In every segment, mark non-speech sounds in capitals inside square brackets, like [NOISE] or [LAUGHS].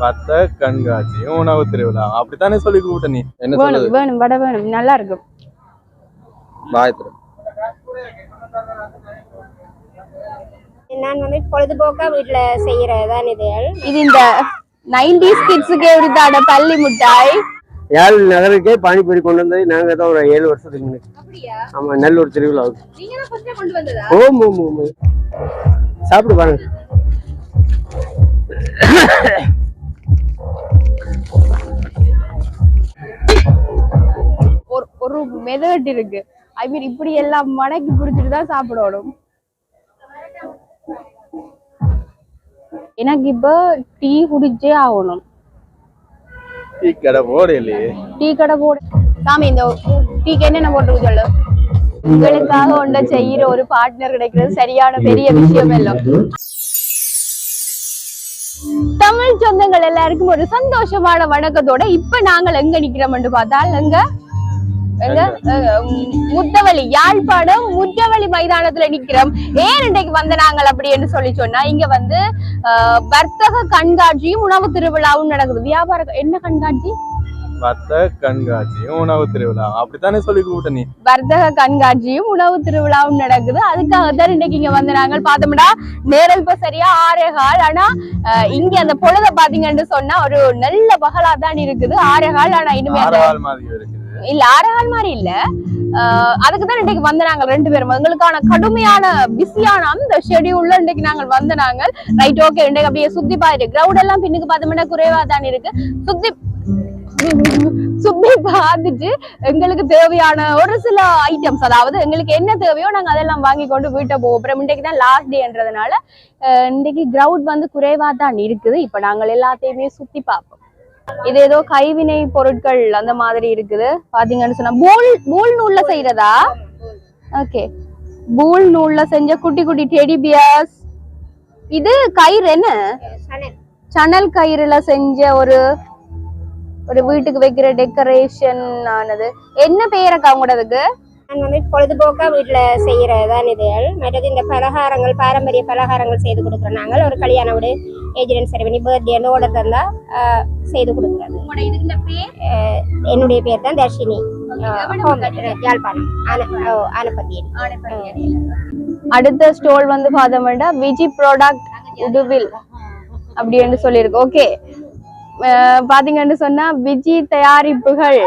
வத்த கண்காட்சி உணவு திருவிழா. அப்படித்தானே சொல்லி கூப்பிட்ட நீ? என்ன வேணும் வேணும் வடை வேணும். நல்லா இருக்கும் நான் வந்து பொழுதுபோக்கா வீட்டுல செய்யறதுதான் இது இந்த நைன்டிஸ் கிட்ஸுக்கு உரித்தாட பள்ளி மிட்டாய். யாழ் நகருக்கே பானிபூரி கொண்டு வந்தது. நாங்க தான் ஒரு ஏழு வருஷத்துக்கு முன்னாடி. ஆமா நல்லூர் திருவிழாவுக்கு ஓம் ஓம் ஓம். சாப்பிடு பாருங்க. ஒரு மெதட் இருக்கு. ஐ மீன் இப்படி எல்லாம் மடக்கி பிடிச்சிட்டு தான் சாப்பிடணும். எனக்கு இப்போ டீ குடிச்சே ஆகணும். டீ கடை போட டீ கடை போடு சாமி இந்த டீக்கு என்னென்ன போட்டு சொல்லு? உங்களுக்காக ஒன்றை செய்யற ஒரு பார்ட்னர் கிடைக்கிறது சரியான பெரிய விஷயம் இல்லை. தமிழ் சொந்தங்கள் எல்லாருக்கும் ஒரு சந்தோஷமான வணக்கத்தோட இப்ப நாங்கள் எங்க நிக்கிறோம்னு பார்த்தால் எங்க? முத்தவழி யாழ்ப்பாணம் முத்தவழி மைதானத்துல நிக்கிறோம். ஏன் இன்றைக்கு வந்த நாங்கள் அப்படின்னு சொல்லி சொன்னா இங்க வந்து வர்த்தக கண்காட்சியும் உணவு திருவிழாவும் நடக்குது. வியாபார என்ன கண்காட்சி? வத்த கண்காட்சி உணவு திருவிழா. அப்படித்தானே சொல்லி கூப்பிட்ட நீ? வர்த்தக கண்காட்சியும் உணவு திருவிழாவும் நடக்குது. அதுக்காகத்தான் இன்னைக்கு இங்க வந்து நாங்கள் பார்த்தோம்னா இப்ப சரியா ஆறே கால் ஆனா இங்க அந்த பொழுத பாத்தீங்கன்னு சொன்னா ஒரு நல்ல பகலா தான் இருக்குது. ஆறே கால் ஆனா இனிமே இல்ல ஆறே மாதிரி இல்ல. அஹ், அதுக்குதான் இன்னைக்கு வந்த நாங்கள் ரெண்டு பேரும். எங்களுக்கான கடுமையான பிஸியான அந்த ஷெடியூல்ல இன்னைக்கு நாங்கள் வந்த நாங்கள் ரைட் ஓகே இன்னைக்கு அப்படியே சுத்தி பாரு. கிரவுண்ட் எல்லாம் பின்னுக்கு பார்த்தோம்னா குறைவா தான் இருக்கு. சுத்தி சுத்தி பார்த்துட்டு எங்களுக்கு தேவையான ஒரு சில ஐட்டம்ஸ் அதாவது எங்களுக்கு என்ன தேவையோ நாங்க அதெல்லாம் வாங்கி கொண்டு வீட்டை போவோம் அப்புறம் இன்றைக்கு தான் லாஸ்ட் டேன்றதுனால இன்றைக்கு இன்னைக்கு வந்து குறைவா தான் இருக்குது. இப்ப நாங்கள் எல்லாத்தையுமே சுத்தி பார்ப்போம். இது ஏதோ கைவினை பொருட்கள் அந்த மாதிரி இருக்குது. பாத்தீங்கன்னு சொன்னா பூல் பூல் நூல்ல செய்யறதா ஓகே பூல் நூல்ல செஞ்ச குட்டி குட்டி டெடி பியர்ஸ் இது கயிறு என்ன? சணல். சணல் கயிறுல செஞ்ச ஒரு ஒரு வீட்டுக்கு வைக்கிற டெக்கரேஷன் ஆனது. என்ன பெயரக்கா உங்களதுக்கு நான் வந்து பொழுதுபோக்கா வீட்டுல செய்யறதுதான் இதுகள் மற்றது இந்த பலகாரங்கள் பாரம்பரிய பலகாரங்கள் செய்து கொடுக்குறோம். நாங்கள் ஒரு கல்யாண வீடு. ஏஜென்ட் செரவணி பர்த்டே ஆர்டர் தந்தா ஆஹ், செய்து கொடுக்குறது ஆஹ், என்னுடைய பேர் தான் தர்ஷினி. யாழ்ப்பாணம். ஆனப்பத்தியடி அடுத்த ஸ்டோல் வந்து பார்த்தோம்னா விஜி ப்ராடக்ட் உடுவில் அப்படின்னு சொல்லியிருக்கு. ஓகே பாத்தீங்கன்னு சொன்னா விஜி தயாரிப்புகள்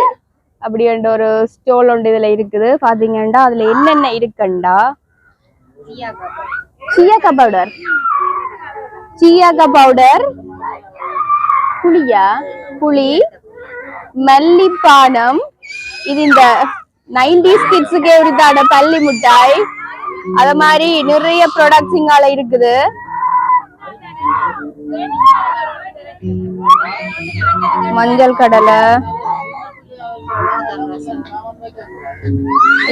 அப்படின்ற ஒரு ஸ்டோல் ஒன்று இதுல இருக்குது. பாத்தீங்கன்னா அதுல என்னென்ன இருக்குண்டா? சியாக்கா பவுடர் சியாக்கா பவுடர் புளியா புளி மல்லிப்பானம். இது இந்த நைன்டிஸ் கிட்ஸுக்கு உரித்தான பள்ளி மிட்டாய். அத மாதிரி நிறைய ப்ராடக்ட்ஸ் இங்கால இருக்குது. மஞ்சள் கடலை.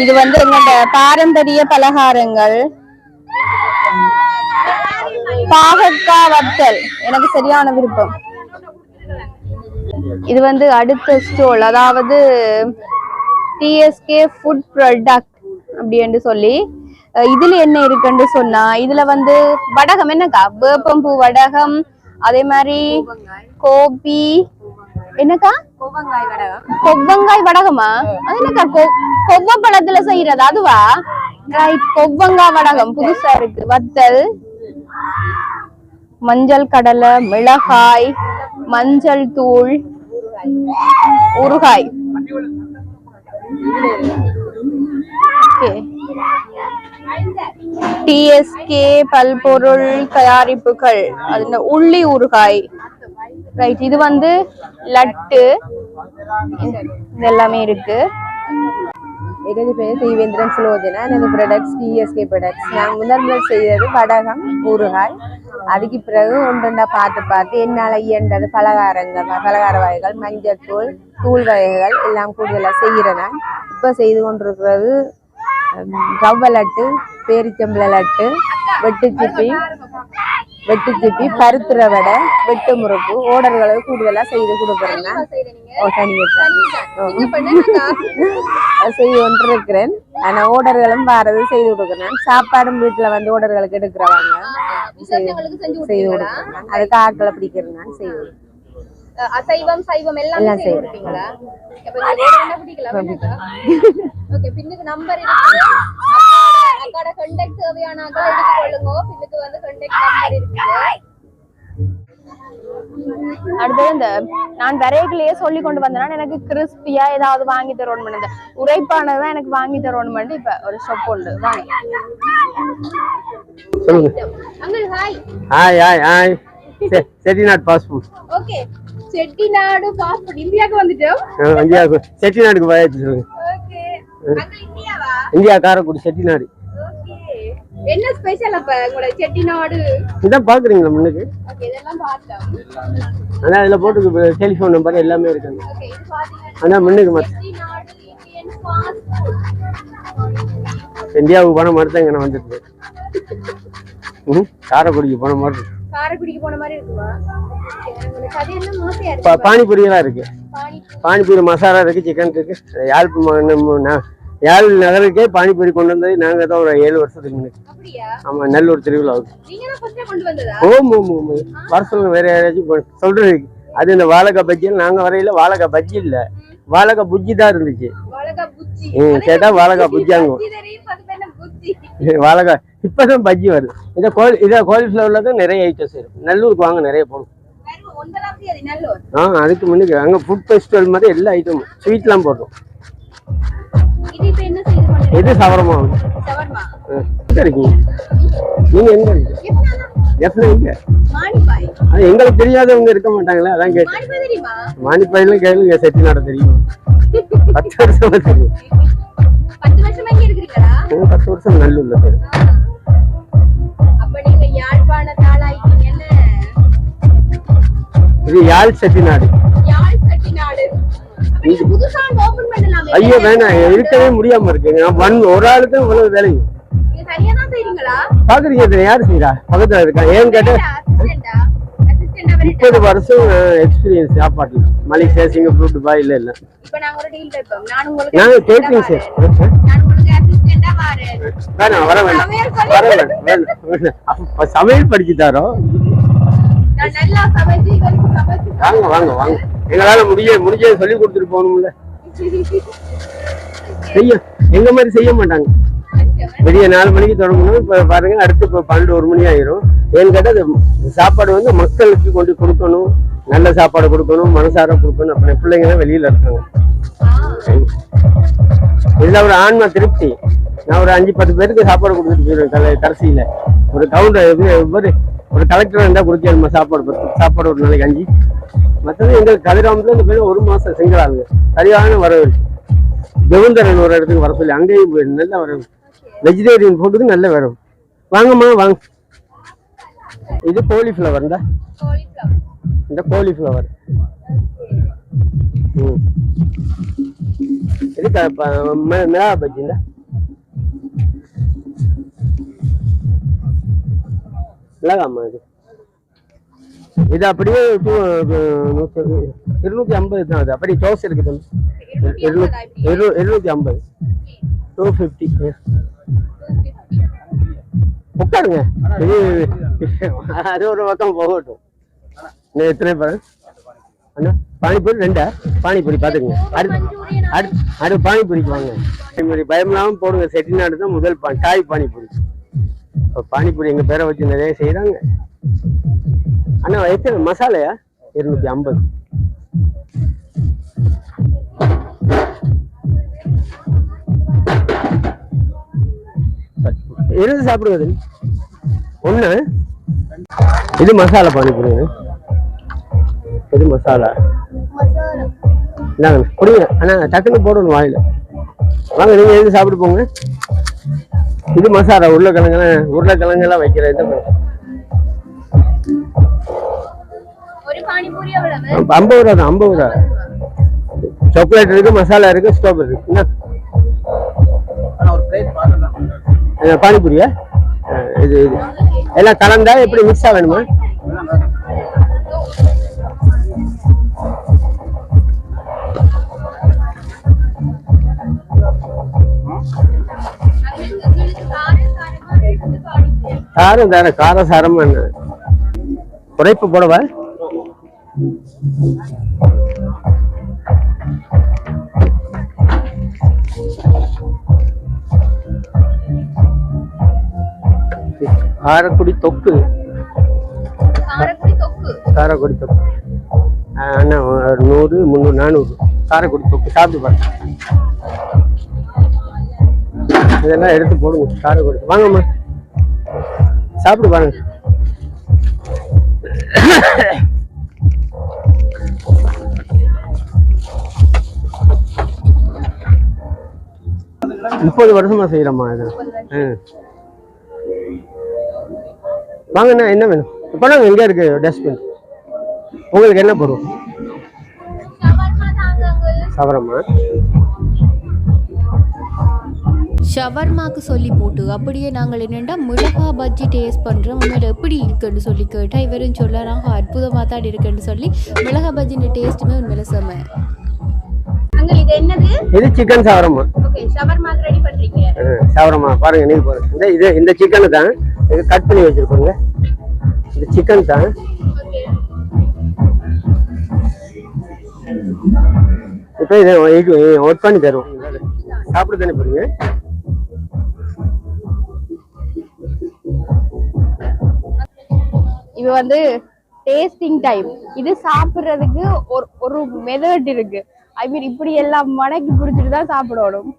இது வந்து என்னோட பாரம்பரிய பலகாரங்கள். பாகக்காய் வத்தல் எனக்கு சரியான விருப்பம். இது வந்து அடுத்த ஸ்டோல். அதாவது டிஎஸ்கே ஃபுட் ப்ராடக்ட் அப்படின்னு சொல்லி இதுல என்ன இருக்குன்னு சொன்னா இதுல வந்து வடகம். என்னக்கா? வேப்பம்பூ வடகம் அதே மாதிரி கோபி. என்னக்கா? கொவ்வங்காய் வடகமா? அது என்னக்கா? கொவ்வ பழத்துல செய்யறது அதுவா? ரைட் கொவ்வங்காய் வடகம் புதுசா இருக்கு. வத்தல். மஞ்சள் கடலை மிளகாய் மஞ்சள் தூள் ஊறுகாய். டிஎஸ்கே பல்பொருள் தயாரிப்புகள். அது உள்ளி ஊறுகாய். ரைட் இது வந்து லட்டு. இது எல்லாமே இருக்கு. எனது பெயர் தீவேந்திரன் சுலோஜனா. எனக்கு ப்ராடக்ட்ஸ் டிஎஸ்கே ப்ராடக்ட்ஸ் நான் முதல் முதல் செய்தது வடகம் ஊறுகாய். அதுக்கு பிறகு ஒன்றுண்டா பார்த்து பார்த்து என்னால் இயன்றது பலகாரங்கள் பலகார வகைகள் மஞ்சள் தூள் தூள் வகைகள் எல்லாம் கூடுதலாக செய்கிறேன் நான். இப்போ செய்து கொண்டிருக்கிறது ரவ்வ லட்டு பேரிச்சம்பள லட்டு வெட்டுச்சிப்பி வெட்டுச்சிப்பி பருத்துற வடை வெட்டு முறுக்கு ஓடர்களை கூடுதலாக செய்து ஓ அது [LAUGHS] செய்து கொண்டிருக்கிறேன். ஆனா ஓடர்களும் வாரது செய்து கொடுக்குறேன். சாப்பாடும் வீட்டுல வந்து ஓடர்களுக்கு எடுக்கிறவங்க. செய்து கொடுக்குறேன். அதுக்கு ஆக்களை பிடிக்கிறேன் நான் செய்து கொடுக்குறேன். அசைவம் சைவம் எல்லாமே ஓகே பின்னுக்கு நம்பர் இருக்கு. அக்காட- கண்டக்ட் தேவையான ஆக்கள் எடுத்துக்கொள்ளுங்க. பின்னுக்கு வந்து கண்டக்ட் நம்பர் இருக்குது. அடுத்தது இந்த நான் விரைகுலயே சொல்லி கொண்டு வந்தேன்னா எனக்கு கிறிஸ்பியா ஏதாவது வாங்கி தரணும் இந்த உரைப்பானதான் எனக்கு வாங்கி தரணும் இப்ப ஒரு ஷாப் உண்டு. வாங்க. சொல்லுங்க. Uncle hi hi hi Chettinad passport okay Chettinad passport இந்தியாவுக்கு வந்துட்டோம் இந்தியாவுக்கு செட்டிநாடுக்கு சொல்லுங்க. ஓகே இந்தியாவா? இந்தியா காரைக்குடி செட்டிநாடு. என்ன ஸ்பெஷல் அப்ப? உங்களோட செட்டிநாடு. இதான் பாக்குறீங்களா முன்னுக்கு? ஓகே இதெல்லாம் பார்த்தோம். அதான் இதுல போட்டு டெலிஃபோன் நம்பர் எல்லாமே இருக்காங்க. ஓகே இது பாத்தீங்கன்னா அதான் முன்னுக்கு மத்த செட்டிநாடு இந்தியன் பாஸ்போர்ட் இந்தியாவுக்கு போன மாதிரி தான் இங்கே வந்துருக்கு ம் காரைக்குடிக்கு போன மாதிரி. காரைக்குடிக்கு போன மாதிரி இருக்குமா? அது என்ன மோசையா இருக்கு? பானிபூரி எல்லாம் இருக்கு. பானி பானிபூரி மசாலா இருக்கு சிக்கன் இருக்கு. யாழ் யாழ் நகருக்கே பானிபூரி கொண்டு வந்தது. நாங்க தான் ஒரு ஏழு வருஷத்துக்கு முன்னாடி. ஆமா நல்லூர் திருவிழாவுக்கு ஓம் ஓம் ஓம். வர சொல்லுங்க வேற யாராச்சும் சொல்றது அது இந்த வாழைக்காய் பஜ்ஜி நாங்க வரையில வாழைக்காய் பஜ்ஜி இல்ல. வாழைக்காய் புஜ்ஜி தான் இருந்துச்சு. ம், கேட்டா வாழைக்காய் புச்சி? புச்சாங்க. பஜ்ஜி தெரியும், அது பேர் என்ன புச்சி? வாழைக்காய் இப்பதான் பஜ்ஜி வருது. இந்த கோல் இதை காலிஃபிளவர்ல தான் நிறைய ஐட்டம்ஸ் இருக்கு. நல்லூருக்கு வாங்க நிறைய போடும். ஆ அதுக்கு முன்னுக்கு அங்க ஃபுட் ஃபெஸ்டிவல் மாதிரி எல்லா ஐட்டமும் ஸ்வீட்லாம் போடுறோம். இது சவரமா நீங்க எங்க? எத்தனை. அது எங்களுக்கு தெரியாதவங்க இருக்க மாட்டாங்களே அதான் கேட்டேன்? மானிப்பாயிலும் கேளுங்க செட்டிநாட தெரியும் பத்து வருஷமா தெரியும் பத்து வருஷமா நல்லூர்ல யாழ்ப்பாணத்து ஆளாயிட்டீங்கன்னு. இது யாழ் செட்டிநாடு யாழ் செட்டிநாடு. புதுசா. ஐயோ வேணாம் இருக்கவே முடியாம இருக்குங்க நான் ஒன் ஒரு ஆளுக்கு இவ்வளவு வேலையும்? பாக்குறீங்க யாரு செய்யறா பக்கத்துல இருக்கா? ஏன்னு கேட்டா? முப்பது வருஷம் எக்ஸ்பீரியன்ஸ் சாப்பாட்டுல. மலேசியா சிங்கப்பூர் துபாய் இல்ல இல்ல. நாங்க கேட்டரிங் சார். வேணாம் வர சொல்லி வர வேண்டாம். அப்ப சமையல் படிச்சு தரோம் வாங்க வாங்க வாங்க. எங்களால முடிய முடிஞ்ச சொல்லி கொடுத்துட்டு போகணும்ல. செய்ய எங்க மாதிரி செய்ய மாட்டாங்க. விடிய நாலு மணிக்கு தொடங்கணும். இப்ப பாருங்க அடுத்து இப்ப பன்னெண்டு ஒரு மணி ஆயிரும். ஏன்னு சாப்பாடு வந்து மக்களுக்கு கொண்டு கொடுக்கணும். நல்ல சாப்பாடு கொடுக்கணும் மனசார கொடுக்கணும். அப்படி பிள்ளைங்க எல்லாம் வெளியில இருக்காங்க. இதுல ஒரு ஆன்மா திருப்தி. நான் ஒரு அஞ்சு பத்து பேருக்கு சாப்பாடு கொடுத்துட்டு போயிருவேன் கடைசியில ஒரு கவுண்டர் ஒரு ஒரு கலெக்டர் இருந்தா கொடுக்கணுமா சாப்பாடு சாப்பாடு ஒரு நாளைக்கு அஞ்சு. மற்றது எங்களுக்கு கதிராமத்துல இந்த பேர் ஒரு மாசம் சிங்கிள் ஆளுங்க சரியான வரவேற்பு தேவந்தரன் ஒரு இடத்துக்கு வர சொல்லி அங்கேயும் நல்ல வரவு வெஜிடேரியன் ஃபுட்டுக்கு நல்ல வரவு. வாங்கம்மா வாங்க. இது கோலிஃப்ளவர் இந்த. இந்த கோலிஃப்ளவர் இது மிளகா பஜ்ஜி இந்த. மிளகாம்மா இது. இது அப்படியே டூ இருநூத்தி ஐம்பது தான் அது அப்படியே தோசை இருக்கு இருநூத்தி ஐம்பது. டூ ஃபிஃப்டி உட்காருங்க. இது அது ஒரு பக்கம் போகட்டும். எத்தனை பேர்? அண்ணா பானிபூரி ரெண்டா? பானிபூரி பார்த்துக்குங்க. அடுத்து அடுத்து அடுத்து பானிபூரிக்கு வாங்க. பானிபூரி பயம் இல்லாமல் போடுங்க. செட்டிநாடு தான் முதல் பா தாய் பானிபூரி. இப்போ பானிபூரி எங்கள் பேரை வச்சு நிறைய செய்கிறாங்க அண்ணா எத்தனை மசாலையா? இருநூத்தி ஐம்பது. இருந்து சாப்பிடுவது? ஒண்ணு. இது மசாலா பானிபூரி. இது மசாலா. இந்தாங்க கொடுங்க. அண்ணா டக்குன்னு போடணும் வாயில. வாங்க நீங்க எது சாப்பிட்டு போங்க? இது மசாலா உருளைக்கிழங்கெல்லாம் உருளைக்கிழங்கெல்லாம் வைக்கிற இது ஐம்பது ரூபா தான் ஐம்பது ரூபா. சாக்லேட் இருக்கு மசாலா இருக்கு ஸ்டோப் இருக்கு. என்ன? பானிபூரியா? இது இது. எல்லாம் கலந்தா எப்படி மிக்ஸா வேணுமா? காரம் தானே காரம். சாரம் என்ன குறைப்பு போடவா? காரக்குடி தொக்கு. காரக்குடி தொக்கு. காரக்குடி தொக்கு. ஆ, அண்ணா ஒரு நூறு முந்நூறு நானூறு. காரக்குடி தொக்கு சாப்பிட்டு பாருங்க. இதெல்லாம் எடுத்து போடுங்க காரக்குடி வாங்கம்மா. சாப்பிட்டு பாருங்க. முப்பது வருஷமா செய்யறம்மா இது. வாங்கண்ணா என்ன வேணும்? இப்போ நாங்கள் எங்கே இருக்கு டஸ்ட்பின் உங்களுக்கு என்ன பொருள்? சவரம்மா ஷவர்மாக்கு சொல்லி போட்டு அப்படியே நாங்கள் என்னென்னா மிளகா பஜ்ஜி டேஸ்ட் பண்ணுறோம் உண்மையில் எப்படி இருக்குன்னு சொல்லி கேட்டால் இவரும் சொல்லறாங்க அற்புதமாக தான் இருக்குன்னு சொல்லி மிளகா பஜ்ஜின் டேஸ்ட்டுமே உண்மையில செம்ம. இது என்னது? இது சிக்கன் சவரம்மா ஓகே ஷவர்மாக்கு ரெடி பண்றீங்க. சவரம்மா பாருங்க நீங்க பாருங்க இந்த இது இந்த சிக்கனு தான். இது கட் பண்ணி வச்சிருக்கோங்க. இந்த சிக்கன் தான். இப்போ இதை ஒர்க் பண்ணி தருவோம். சாப்பிட தானே போறீங்க? இது வந்து டேஸ்டிங் டைம் இது சாப்பிடுறதுக்கு ஒரு ஒரு மெதட் இருக்கு. ஐ மீன் இப்படி எல்லாம் மடக்கி பிடிச்சிட்டு தான் சாப்பிடணும்.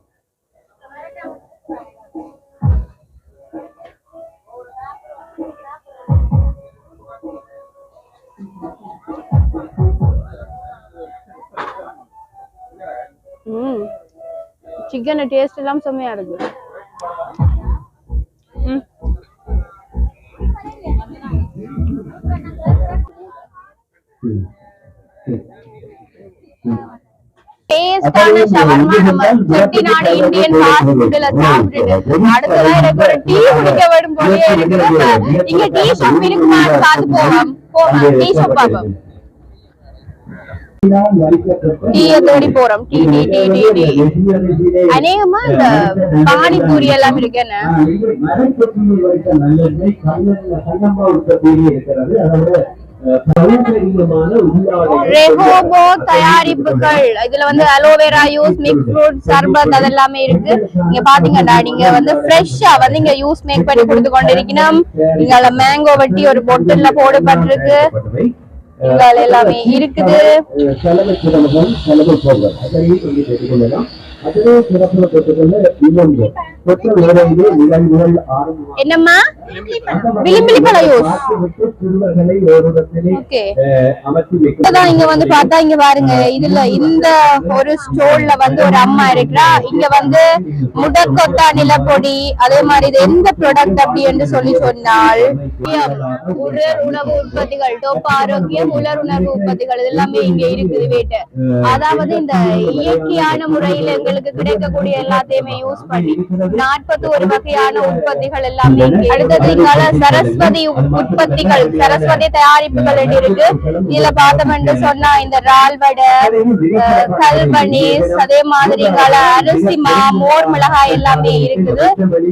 சிக்கன் டேஸ்ட் எல்லாம் செம்மையா இருக்கு. டேஸ்டான ஷவர்மா நம்ம செட்டிநாடு இந்தியன் ஃபாஸ்ட் ஃபுட்ல சாப்பிட்டுட்டு அடுத்ததா எனக்கு ஒரு டீ குடிக்க வரும் போலயே இருக்கு. அப்ப இங்க டீ ஷாப் இருக்குமான்னு பார்த்து போவோம். போவோம். டீ ஷாப் பார்ப்போம். டீயை தேடி போறோம். Tea tea tea tea tea. அநேகமா இந்த பானிபூரி எல்லாம் இருக்கு என்ன? ரெஹோபோ தயாரிப்புகள். இதுல வந்து aloe vera use mix fruit சர்பத் அதெல்லாமே இருக்கு. நீங்க பாத்தீங்கன்னா நீங்க வந்து ஃப்ரெஷ்ஷா வந்து இங்க யூஸ் மேக் பண்ணி கொடுத்து கொண்டிருக்கணும் இங்க மேங்கோ வட்டி ஒரு பொட்டில்ல போடப்பட்டிருக்கு. இங்க எல்லாமே இருக்குது. அதிலே சிறப்புல பெற்றுக்கொள்ள தொற்று நிறைந்து என்னம்மா? ஓரிடத்திலே அமர்த்தி வைக்கும் இப்பதான் இங்க வந்து பார்த்தா இங்க பாருங்க இதுல இந்த ஒரு ஸ்டோல்ல வந்து ஒரு அம்மா இருக்கிறா. இங்க வந்து முடக்கொத்தா நிலப்பொடி அதே மாதிரி இது எந்த ப்ராடக்ட் அப்படி என்று சொல்லி சொன்னால் உலர் உணவு உற்பத்திகள் டோப் ஆரோக்கியம் உலர் உணவு உற்பத்திகள் இது எல்லாமே இங்க இருக்குது வேட்டு. அதாவது இந்த இயற்கையான முறையில எங்களுக்கு கிடைக்கக்கூடிய எல்லாத்தையுமே யூஸ் பண்ணி நாற்பத்தி ஒரு வகையான உற்பத்திகள் எல்லாமே அடுத்தது இங்கால சரஸ்வதி உற்பத்திகள் சரஸ்வதி தயாரிப்புகள் என்று இருக்கு. இதுல பார்த்தோம்னு சொன்னா இந்த ரால் வடை அஹ், கல்பனீஸ் அதே மாதிரி இங்கால அரிசி மா மோர் மிளகாய் எல்லாமே இருக்குது.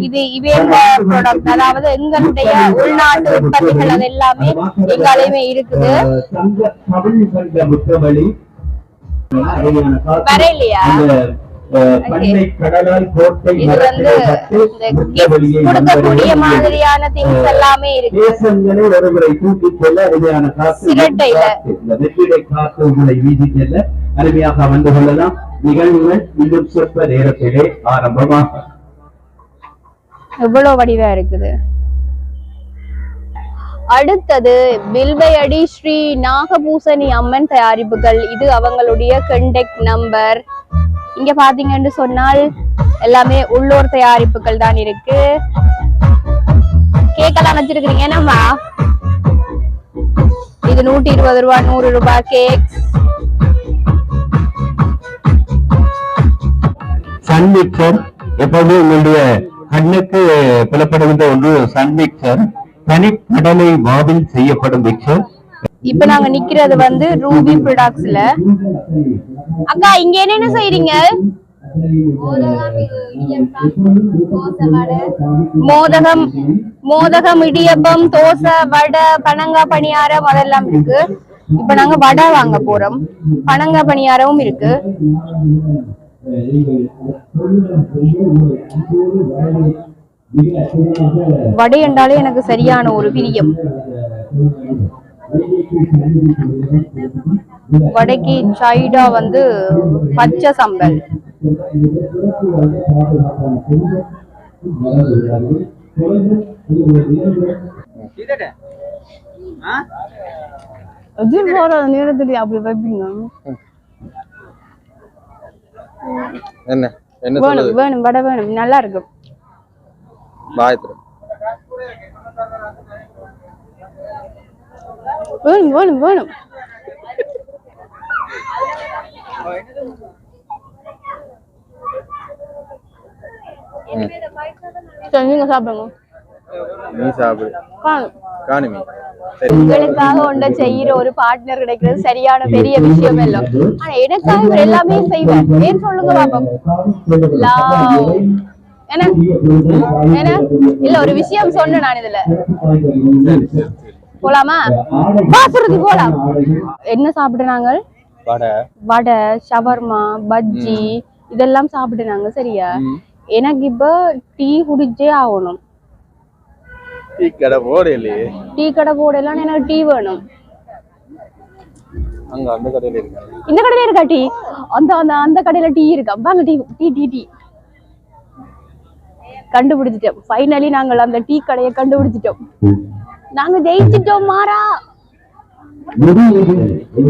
இது இவேங்க ப்ராடக்ட் அதாவது எங்களுடைய உள்நாட்டு உற்பத்திகள் அது எல்லாமே எங்காலையுமே இருக்குது. வரையிலையா? இது வந்து கொடுக்கக்கூடிய மாதிரியான திங்ஸ் எல்லாமே இருக்கு. தேசங்களை ஒருமுறை கூட்டிச் செல்ல அருமையான காற்று இந்த வெற்றிலை காற்று உங்களை வீசி செல்ல அருமையாக வந்து கொள்ளலாம். நிகழ்வுகள் இன்னும் சொற்ப நேரத்திலே ஆரம்பமாகும். எவ்வளவு வடிவா இருக்குது? அடுத்தது வில்வையடி ஸ்ரீ நாகபூசணி அம்மன் தயாரிப்புகள். இது அவங்களுடைய கண்டெக்ட் நம்பர் இங்க பாத்தீங்கன்னு சொன்னால் எல்லாமே உள்ளூர் தயாரிப்புகள் தான் இருக்கு. கேக்கெல்லாம் வச்சிருக்கீங்க என்னம்மா? இது நூத்தி இருபது ரூபாய் நூறு ரூபாய் கேக் சன் மிக்சர் எப்பவுமே உங்களுடைய கண்ணுக்கு புலப்படுகின்ற ஒன்று சன் மிக்சர் கடலை மாவில் செய்யப்படும் மிக்சர் இப்ப நாங்க நிக்கிறது வந்து ரூபி ப்ரொடக்ட்ஸ்ல அக்கா இங்க என்னென்ன செய்றீங்க? மோதகம் மோதகம் இடியப்பம் தோசை வடை பனங்கா பணியாரம் அதெல்லாம் இருக்கு. இப்ப நாங்க வடை வாங்க போறோம். பனங்க பணியாரமும் இருக்கு. வடை என்றாலே எனக்கு சரியான ஒரு பிரியம். வடைக்கு சைடா வந்து பச்சை சம்பல். அது போற நேரத்துல அப்படி வைப்பீங்க. என்ன? என்ன வேணும் சொல்லுது வேணும் வடை வேணும். நல்லா இருக்கும். வேணும் வேணும் வேணும். சரி நீங்க சாப்பிடுங்க. நீ சாப்பிடு. காணும் காணுமே. சரி. உங்களுக்காக ஒன்றை செய்யற ஒரு பார்ட்னர் கிடைக்கிறது சரியான பெரிய விஷயம் இல்ல. ஆனா எனக்காக இவர் எல்லாமே செய்வார். ஏன் சொல்லுங்க பாப்போம். என்ன? என்ன? இல்ல ஒரு விஷயம் சொன்னேன் நான் இதுல. போலாமா? பாசுரதி போலாம். என்ன சாப்பிடுறாங்க வடை. வடை ஷவர்மா பஜ்ஜி இதெல்லாம் சாப்பிடுறாங்க சரியா? ம். எனக்கு இப்ப டீ குடிச்சே ஆகணும். டீ கடை போட இல்லையே டீ கடை போடலாம் எனக்கு டீ வேணும். அங்க அந்த கடையில இருக்காங்க இந்த கடையில இருக்கா டீ? அந்த அந்த அந்த கடையில டீ இருக்கா? வாங்க டீ டீ டீ டீ. கண்டுபிடிச்சிட்டோம். ஃபைனலி நாங்கள் அந்த டீ கடையை கண்டுபிடிச்சிட்டோம். நாங்க ஜெயிச்சிட்டோம் மாறா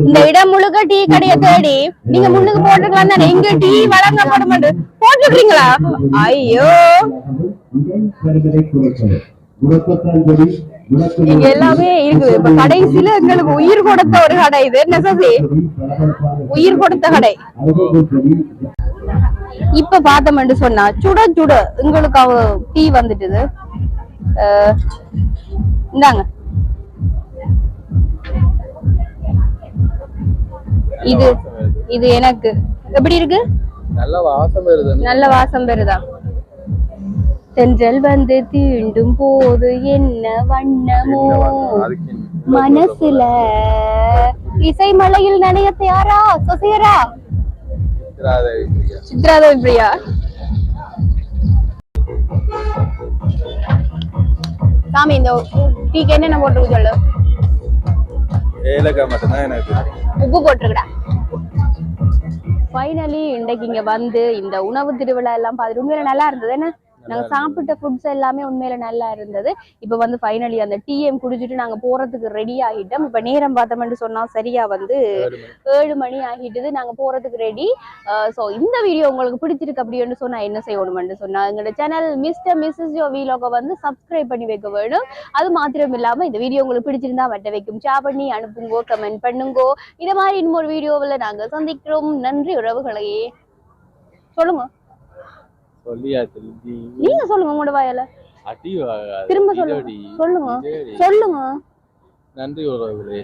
இந்த இடம் முழுக்க டீ கடையை தேடி நீங்க முன்னுக்கு போட்டுக்கலாம் தானே? இங்க டீ வழங்கப்படும் என்று போட்டுக்கிறீங்களா ஐயோ. இங்க எல்லாமே இருக்குது. இப்ப கடைசியில எங்களுக்கு உயிர் கொடுத்த ஒரு கடை இது. என்ன சசி? உயிர் கொடுத்த கடை. இப்ப பார்த்தோம்னு சொன்னா சுட சுட உங்களுக்கு அவ டீ வந்துட்டுது. இந்தாங்க. இது இது எனக்கு. எப்படி இருக்கு? நல்ல வாசம் வருது. நல்ல வாசம் பெறுதா தென்றல் வந்து தீண்டும் போது என்ன வண்ணமோ? மனசுல இசை மலையில் நனைய தயாரா? சொசையரா? சித்ராதேவி பிரியா? சாமி இந்த டீக்கு என்னென்ன போட்டுருக்கு சொல்லு? ஏலக்காய் மட்டும்தான் எனக்கு உப்பு போட்டுருக்கடா. ஃபைனலி இன்றைக்கு இங்க வந்து இந்த உணவு திருவிழா எல்லாம் பார்த்துட்டு உண்மையில நல்லா இருந்தது. என்ன? நாங்க சாப்பிட்ட ஃபுட்ஸ் எல்லாமே உண்மையில நல்லா இருந்தது. இப்ப வந்து ஃபைனலி அந்த டிஎம் குடிச்சிட்டு நாங்க போறதுக்கு ரெடி ஆகிட்டோம். இப்ப நேரம் பார்த்தோம்னு சொன்னா சரியா வந்து ஏழு மணி. ஆகிட்டுது. நாங்க போறதுக்கு ரெடி சோ இந்த வீடியோ உங்களுக்கு பிடிச்சிருக்கு அப்படின்னு சொன்னா என்ன செய்யணும்னு சொன்னா எங்களோட சேனல் மிஸ்டர் மிஸ்ஸஸ் யோ வீலோக வந்து சப்ஸ்கிரைப் பண்ணி வைக்க வேணும். அது மாத்திரம் இல்லாம இந்த வீடியோ உங்களுக்கு பிடிச்சிருந்தா வட்ட வைக்கும். ஷேர் பண்ணி அனுப்புங்கோ கமெண்ட் பண்ணுங்கோ. இத மாதிரி இன்னும் ஒரு வீடியோவில் நாங்க சந்திக்கிறோம். நன்றி உறவுகளே சொல்லுங்க. சொல்லியா திருப்பி நீங்க சொல்லுங்க உங்களோட வாயால. அடி. திரும்ப சொல்லுங்க. சொல்லுங்க. சொல்லுங்க. நன்றி உறவுகளே.